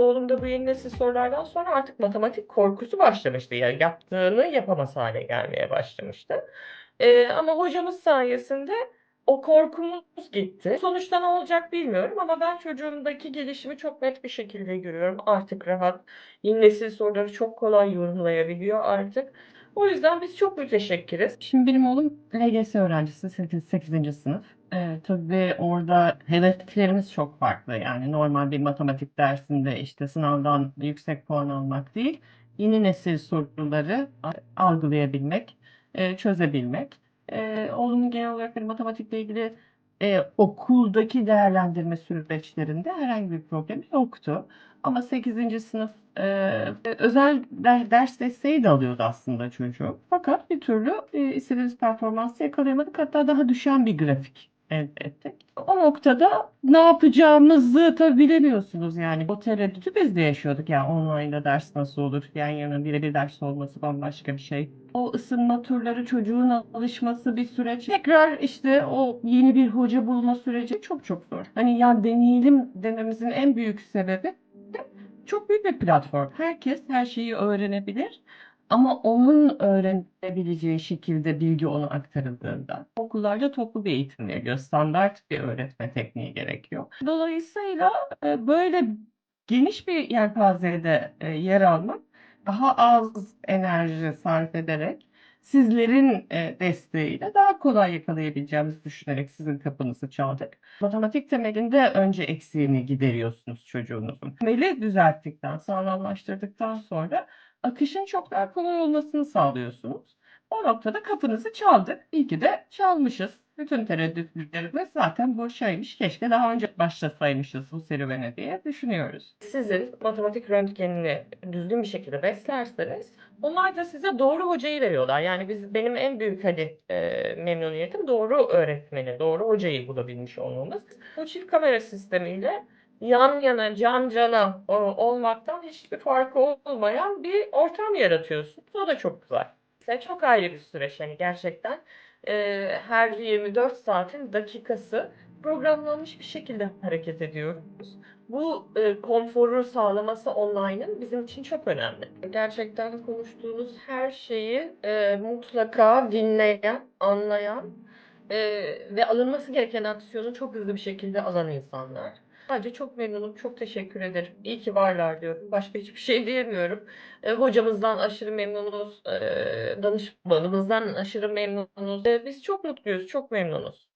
Oğlumda bu yeni nesil sorulardan sonra artık matematik korkusu başlamıştı. Yani yaptığını yapamaz hale gelmeye başlamıştı. Ee, ama hocamız sayesinde o korkumuz gitti. Sonuçta ne olacak bilmiyorum ama ben çocuğumdaki gelişimi çok net bir şekilde görüyorum. Artık rahat. Yeni nesil soruları çok kolay yorumlayabiliyor artık. O yüzden biz çok müteşekkiriz. Şimdi benim oğlum LGS öğrencisi 8. 8. sınıf. Ee, tabii orada hedeflerimiz çok farklı. Yani normal bir matematik dersinde işte sınavdan yüksek puan almak değil, yeni nesil soruları algılayabilmek, e, çözebilmek. Ee, oğlumun genel olarak benim matematikle ilgili e, okuldaki değerlendirme süreçlerinde herhangi bir problemi yoktu. Ama 8. sınıf e, özel der- ders desteği de alıyordu aslında çocuğum. Fakat bir türlü e, istediğimiz performansı yakalayamadık. Hatta daha düşen bir grafik elde ettik. O noktada ne yapacağımızı tabii bilemiyorsunuz yani. O tereddütü biz de yaşıyorduk. Yani online'da ders nasıl olur? Yan yana birebir ders olması bambaşka bir şey. O ısınma turları, çocuğun alışması bir süreç. Tekrar işte o yeni bir hoca bulma süreci çok çok zor. Hani ya deneyelim dememizin en büyük sebebi çok büyük bir platform. Herkes her şeyi öğrenebilir. Ama onun öğrenebileceği şekilde bilgi ona aktarıldığında okullarda toplu bir eğitim veriliyor. Standart bir öğretme tekniği gerekiyor. Dolayısıyla e, böyle geniş bir yelpazede e, yer almak daha az enerji sarf ederek sizlerin e, desteğiyle daha kolay yakalayabileceğimizi düşünerek sizin kapınızı çaldık. Matematik temelinde önce eksiğini gideriyorsunuz çocuğunuzun. Temeli düzelttikten, sağlamlaştırdıktan sonra akışın çok daha kolay olmasını sağlıyorsunuz. O noktada kapınızı çaldık. İyi ki de çalmışız. Bütün tereddütlerimiz zaten boşaymış. Keşke daha önce başlasaymışız bu serüvene diye düşünüyoruz. Sizin matematik röntgenini düzgün bir şekilde beslerseniz onlar da size doğru hocayı veriyorlar. Yani biz benim en büyük hani e, memnuniyetim doğru öğretmeni, doğru hocayı bulabilmiş olmamız. Bu çift kamera sistemiyle yan yana, can cana o- olmaktan hiçbir farkı olmayan bir ortam yaratıyorsunuz. O da çok güzel. Size çok ayrı bir süreç yani gerçekten e, her 24 saatin dakikası programlanmış bir şekilde hareket ediyoruz. Bu e, konforu sağlaması online'ın bizim için çok önemli. Gerçekten konuştuğunuz her şeyi e, mutlaka dinleyen, anlayan e, ve alınması gereken aksiyonu çok hızlı bir şekilde alan insanlar. Sadece çok memnunum, çok teşekkür ederim. İyi ki varlar diyorum. Başka hiçbir şey diyemiyorum. E, hocamızdan aşırı memnunuz, e, danışmanımızdan aşırı memnunuz. E, biz çok mutluyuz, çok memnunuz.